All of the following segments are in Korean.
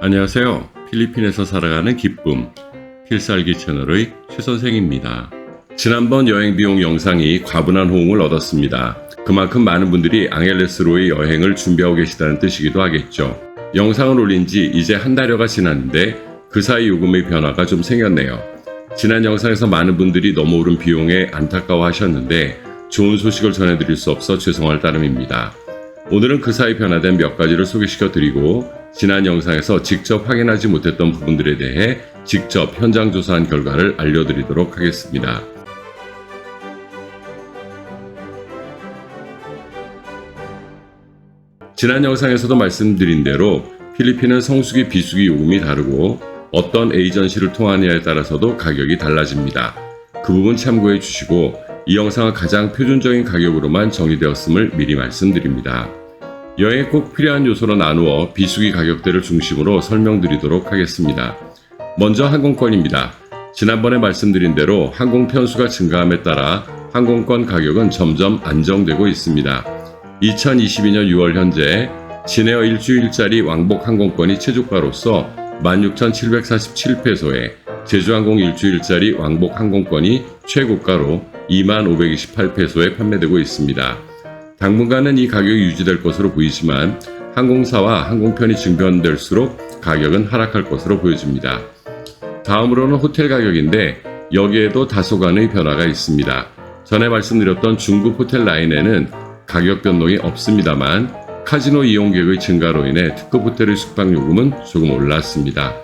안녕하세요. 필리핀에서 살아가는 기쁨 필살기 채널의 최 선생입니다. 지난번 여행 비용 영상이 과분한 호응을 얻었습니다. 그만큼 많은 분들이 앙헬레스로의 여행을 준비하고 계시다는 뜻이기도 하겠죠. 영상을 올린 지 이제 한 달여가 지났는데 그 사이 요금의 변화가 좀 생겼네요. 지난 영상에서 많은 분들이 넘어오른 비용에 안타까워 하셨는데 좋은 소식을 전해드릴 수 없어 죄송할 따름입니다. 오늘은 그 사이 변화된 몇 가지를 소개시켜 드리고 지난 영상에서 직접 확인하지 못했던 부분들에 대해 직접 현장 조사한 결과를 알려드리도록 하겠습니다. 지난 영상에서도 말씀드린 대로 필리핀은 성수기 비수기 요금이 다르고 어떤 에이전시를 통하느냐에 따라서도 가격이 달라집니다. 그 부분 참고해 주시고 이 영상은 가장 표준적인 가격으로만 정리되었음을 미리 말씀드립니다. 여행에 꼭 필요한 요소로 나누어 비수기 가격대를 중심으로 설명드리도록 하겠습니다. 먼저 항공권입니다. 지난번에 말씀드린 대로 항공 편수가 증가함에 따라 항공권 가격은 점점 안정되고 있습니다. 2022년 6월 현재 진에어 일주일짜리 왕복 항공권이 최저가로서 16,747페소에 제주항공 일주일짜리 왕복 항공권이 최고가로 2528페소에 판매되고 있습니다. 당분간은 이 가격이 유지될 것으로 보이지만 항공사와 항공편이 증변될수록 가격은 하락할 것으로 보여집니다. 다음으로는 호텔 가격인데 여기에도 다소간의 변화가 있습니다. 전에 말씀드렸던 중국 호텔 라인에는 가격 변동이 없습니다만 카지노 이용객의 증가로 인해 특급 호텔의 숙박 요금은 조금 올랐습니다.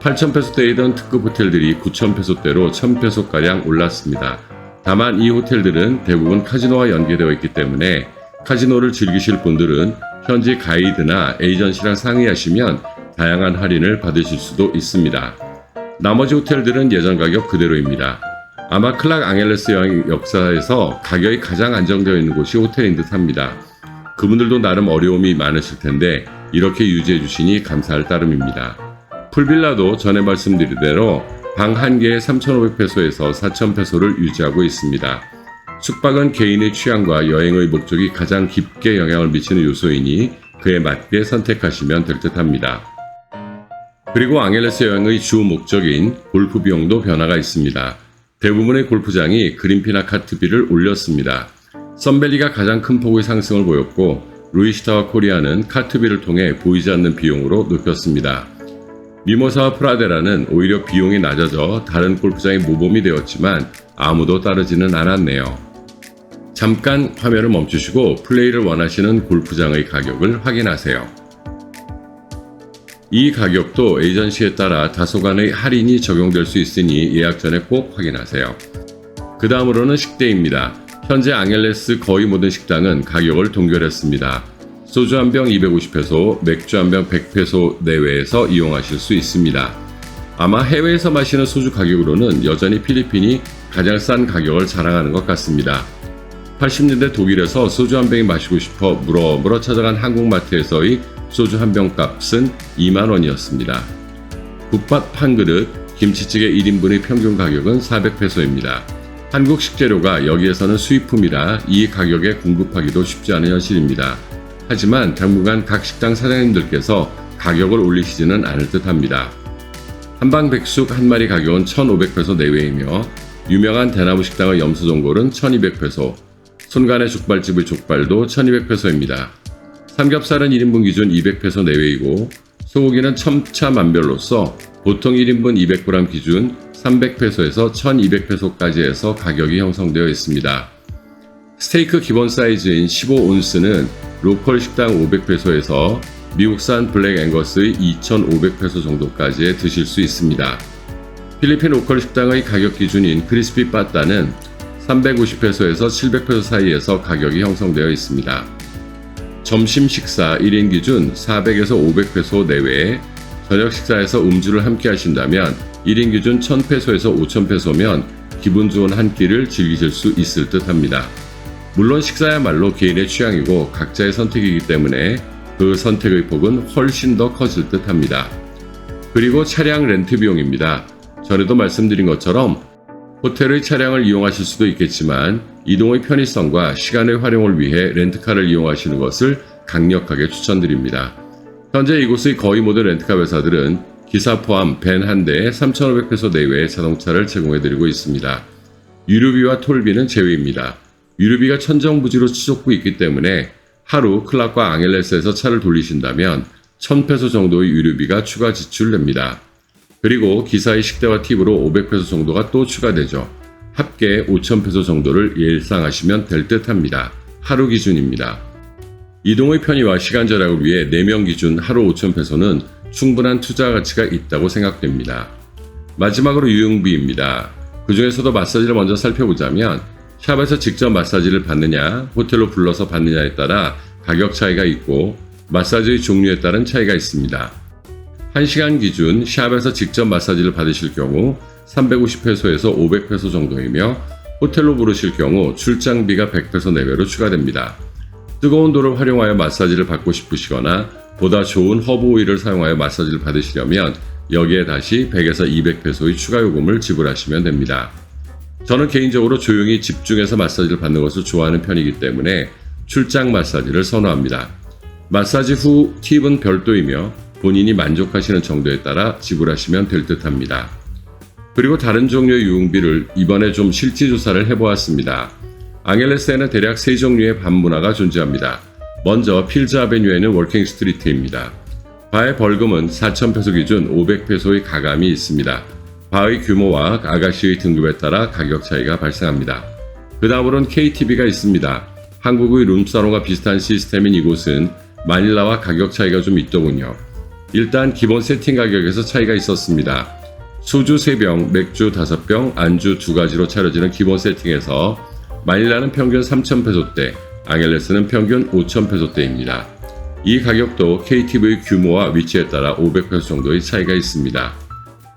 8,000페소대이던 특급 호텔들이 9,000페소대로 1,000페소가량 올랐습니다. 다만 이 호텔들은 대부분 카지노와 연계되어 있기 때문에 카지노를 즐기실 분들은 현지 가이드나 에이전시랑 상의하시면 다양한 할인을 받으실 수도 있습니다. 나머지 호텔들은 예전 가격 그대로입니다. 아마 클락 앙헬레스 여행 역사에서 가격이 가장 안정되어 있는 곳이 호텔인 듯 합니다. 그분들도 나름 어려움이 많으실 텐데 이렇게 유지해 주시니 감사할 따름입니다. 풀빌라도 전에 말씀드린 대로 방 한 개에 3,500페소에서 4,000페소를 유지하고 있습니다. 숙박은 개인의 취향과 여행의 목적이 가장 깊게 영향을 미치는 요소이니 그에 맞게 선택하시면 될 듯 합니다. 그리고 앙헬레스 여행의 주 목적인 골프 비용도 변화가 있습니다. 대부분의 골프장이 그린피나 카트비를 올렸습니다. 썬밸리가 가장 큰 폭의 상승을 보였고 루이시타와 코리아는 카트비를 통해 보이지 않는 비용으로 높였습니다. 미모사와 프라데라는 오히려 비용이 낮아져 다른 골프장의 모범이 되었지만 아무도 따르지는 않았네요. 잠깐 화면을 멈추시고 플레이를 원하시는 골프장의 가격을 확인하세요. 이 가격도 에이전시에 따라 다소간의 할인이 적용될 수 있으니 예약 전에 꼭 확인하세요. 그 다음으로는 식대입니다. 현재 앙헬레스 거의 모든 식당은 가격을 동결했습니다. 소주 한 병 250페소, 맥주 한 병 100페소 내외에서 이용하실 수 있습니다. 아마 해외에서 마시는 소주 가격으로는 여전히 필리핀이 가장 싼 가격을 자랑하는 것 같습니다. 80년대 독일에서 소주 한 병이 마시고 싶어 물어물어 찾아간 한국마트에서의 소주 한 병 값은 2만 원이었습니다. 국밥 한 그릇, 김치찌개 1인분의 평균 가격은 400페소입니다. 한국 식재료가 여기에서는 수입품이라 이 가격에 공급하기도 쉽지 않은 현실입니다. 하지만 당분간 각 식당 사장님들께서 가격을 올리시지는 않을 듯 합니다. 한방 백숙 한 마리 가격은 1,500페소 내외이며 유명한 대나무 식당의 염소전골은 1,200페소, 손간의 족발집의 족발도 1,200페소입니다. 삼겹살은 1인분 기준 200페소 내외이고 소고기는 첨차만별로서 보통 1인분 200g 기준 300페소에서 1200페소까지 해서 가격이 형성되어 있습니다. 스테이크 기본 사이즈인 15온스는 로컬 식당 500페소에서 미국산 블랙 앵거스의 2,500페소 정도까지 드실 수 있습니다. 필리핀 로컬 식당의 가격 기준인 크리스피 빠따는 350페소에서 700페소 사이에서 가격이 형성되어 있습니다. 점심 식사 1인 기준 400에서 500페소 내외에 저녁 식사에서 음주를 함께 하신다면 1인 기준 1000페소에서 5000페소면 기분 좋은 한 끼를 즐기실 수 있을 듯 합니다. 물론 식사야말로 개인의 취향이고 각자의 선택이기 때문에 그 선택의 폭은 훨씬 더 커질 듯 합니다. 그리고 차량 렌트 비용입니다. 전에도 말씀드린 것처럼 호텔의 차량을 이용하실 수도 있겠지만 이동의 편의성과 시간의 활용을 위해 렌트카를 이용하시는 것을 강력하게 추천드립니다. 현재 이곳의 거의 모든 렌트카 회사들은 기사 포함 벤 한 대에 3,500페소 내외의 자동차를 제공해드리고 있습니다. 유류비와 톨비는 제외입니다. 유류비가 천정부지로 치솟고 있기 때문에 하루 클락과 앙헬레스에서 차를 돌리신다면 1,000페소 정도의 유류비가 추가 지출됩니다. 그리고 기사의 식대와 팁으로 500페소 정도가 또 추가되죠. 합계 5,000페소 정도를 예상하시면 될 듯합니다. 하루 기준입니다. 이동의 편의와 시간 절약을 위해 4명 기준 하루 5,000페소는 충분한 투자 가치가 있다고 생각됩니다. 마지막으로 유용비입니다. 그 중에서도 마사지를 먼저 살펴보자면 샵에서 직접 마사지를 받느냐, 호텔로 불러서 받느냐에 따라 가격 차이가 있고 마사지의 종류에 따른 차이가 있습니다. 1시간 기준 샵에서 직접 마사지를 받으실 경우 350페소에서 500페소 정도이며 호텔로 부르실 경우 출장비가 100페소 내외로 추가됩니다. 뜨거운 돌을 활용하여 마사지를 받고 싶으시거나 보다 좋은 허브 오일을 사용하여 마사지를 받으시려면 여기에 다시 100에서 200페소의 추가 요금을 지불하시면 됩니다. 저는 개인적으로 조용히 집중해서 마사지를 받는 것을 좋아하는 편이기 때문에 출장 마사지를 선호합니다. 마사지 후 팁은 별도이며 본인이 만족하시는 정도에 따라 지불하시면 될 듯 합니다. 그리고 다른 종류의 유흥비를 이번에 좀 실지 조사를 해보았습니다. 앙헬레스에는 대략 세 종류의 밤 문화가 존재합니다. 먼저 필즈 아베뉴에는 월킹 스트리트입니다. 바의 벌금은 4,000페소 기준 500페소의 가감이 있습니다. 바의 규모와 아가씨의 등급에 따라 가격 차이가 발생합니다. 그 다음으로는 KTV가 있습니다. 한국의 룸사롱과 비슷한 시스템인 이곳은 마닐라와 가격 차이가 좀 있더군요. 일단 기본 세팅 가격에서 차이가 있었습니다. 소주 3병, 맥주 5병, 안주 2가지로 차려지는 기본 세팅에서 마닐라는 평균 3,000페소대, 앙헬레스는 평균 5,000페소대입니다. 이 가격도 KTV의 규모와 위치에 따라 500페소 정도의 차이가 있습니다.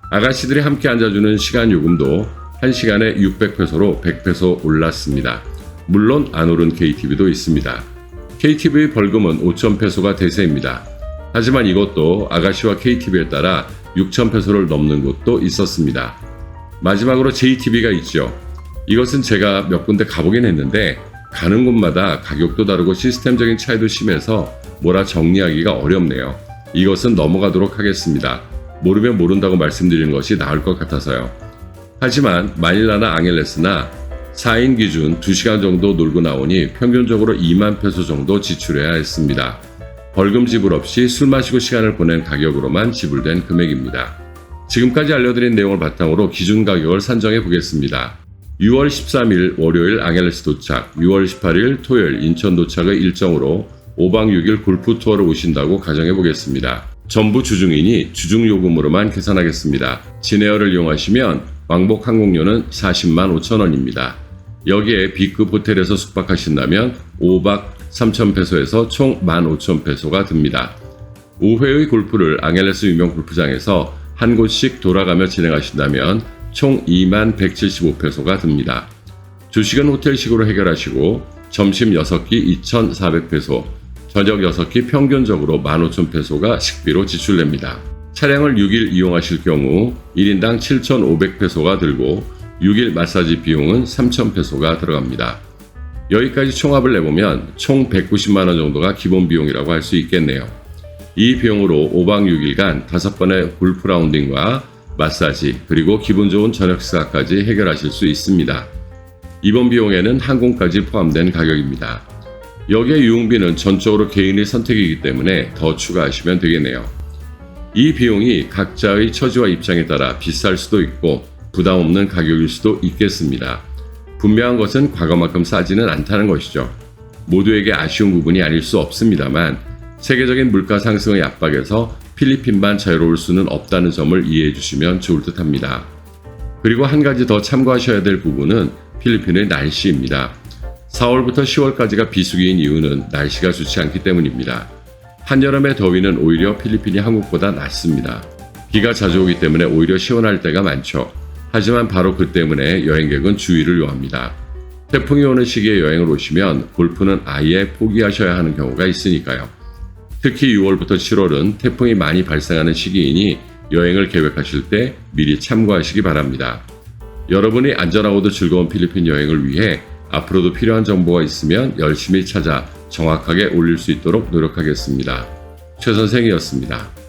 아가씨들이 함께 앉아주는 시간 요금도 1시간에 600페소로 100페소 올랐습니다. 물론 안 오른 KTV도 있습니다. KTV의 벌금은 5,000페소가 대세입니다. 하지만 이것도 아가씨와 KTV에 따라 6,000페소를 넘는 곳도 있었습니다. 마지막으로 JTB가 있죠. 이것은 제가 몇 군데 가보긴 했는데 가는 곳마다 가격도 다르고 시스템적인 차이도 심해서 뭐라 정리하기가 어렵네요. 이것은 넘어가도록 하겠습니다. 모르면 모른다고 말씀드리는 것이 나을 것 같아서요. 하지만 마닐라나 앙헬레스나 4인 기준 2시간 정도 놀고 나오니 평균적으로 2만 페소 정도 지출해야 했습니다. 벌금 지불 없이 술 마시고 시간을 보낸 가격으로만 지불된 금액입니다. 지금까지 알려드린 내용을 바탕으로 기준 가격을 산정해 보겠습니다. 6월 13일 월요일 앙헬레스 도착, 6월 18일 토요일 인천 도착의 일정으로 5박 6일 골프 투어를 오신다고 가정해 보겠습니다. 전부 주중이니 주중 요금으로만 계산하겠습니다. 진에어를 이용하시면 왕복 항공료는 40만 5천 원입니다. 여기에 B급 호텔에서 숙박하신다면 5박 3천 페소에서 총 15,000페소가 듭니다. 5회의 골프를 앙헬레스 유명 골프장에서 한 곳씩 돌아가며 진행하신다면 총 2만 175페소가 듭니다. 주식은 호텔식으로 해결하시고 점심 6끼 2,400페소, 저녁 6끼 평균적으로 15,000페소가 식비로 지출됩니다. 차량을 6일 이용하실 경우 1인당 7,500페소가 들고 6일 마사지 비용은 3,000페소가 들어갑니다. 여기까지 총합을 내보면 총 190만원 정도가 기본 비용이라고 할 수 있겠네요. 이 비용으로 5박 6일간 5번의 골프 라운딩과 마사지 그리고 기분 좋은 저녁 식사까지 해결하실 수 있습니다. 이번 비용에는 항공까지 포함된 가격입니다. 여기에 유흥비는 전적으로 개인의 선택이기 때문에 더 추가하시면 되겠네요. 이 비용이 각자의 처지와 입장에 따라 비쌀 수도 있고 부담 없는 가격일 수도 있겠습니다. 분명한 것은 과거만큼 싸지는 않다는 것이죠. 모두에게 아쉬운 부분이 아닐 수 없습니다만 세계적인 물가 상승의 압박에서 필리핀만 자유로울 수는 없다는 점을 이해해 주시면 좋을 듯 합니다. 그리고 한 가지 더 참고하셔야 될 부분은 필리핀의 날씨입니다. 4월부터 10월까지가 비수기인 이유는 날씨가 좋지 않기 때문입니다. 한여름의 더위는 오히려 필리핀이 한국보다 낫습니다. 비가 자주 오기 때문에 오히려 시원할 때가 많죠. 하지만 바로 그 때문에 여행객은 주의를 요합니다. 태풍이 오는 시기에 여행을 오시면 골프는 아예 포기하셔야 하는 경우가 있으니까요. 특히 6월부터 7월은 태풍이 많이 발생하는 시기이니 여행을 계획하실 때 미리 참고하시기 바랍니다. 여러분이 안전하고도 즐거운 필리핀 여행을 위해 앞으로도 필요한 정보가 있으면 열심히 찾아 정확하게 올릴 수 있도록 노력하겠습니다. 최 선생이었습니다.